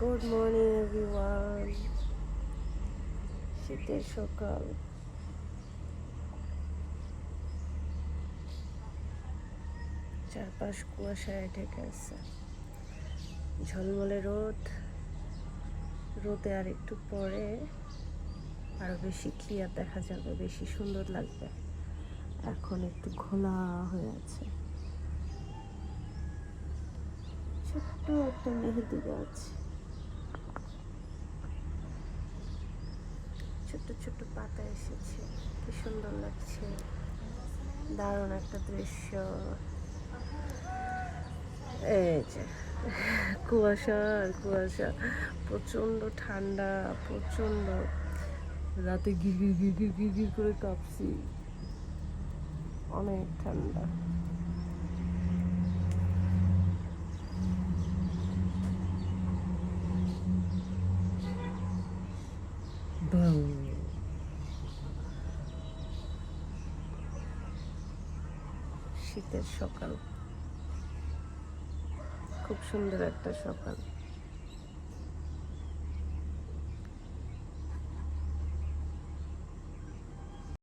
Good morning everyone শীতের সকাল চারপাশ কুয়াশায় ঢেকে আছে। ঝলমলে রোদ। রোদে আর একটু পরে আরও বেশি ক্লিয়ার দেখা যাবে, বেশি সুন্দর লাগবে। এখন একটু খোলা হয়ে আছে। ছোট্ট একটা মেহেদি গাছ। ছোট্ট ছোট্ট পাতা এসেছে। কি সুন্দর লাগছে। দারুণ একটা দৃশ্য। এই যে, কুয়াশা আর কুয়াশা। প্রচণ্ড ঠান্ডা প্রচণ্ড রাতে গির গির গির করে কাঁপছি। অনেক ঠান্ডা। শীতের সকাল। খুব সুন্দর একটা সকাল।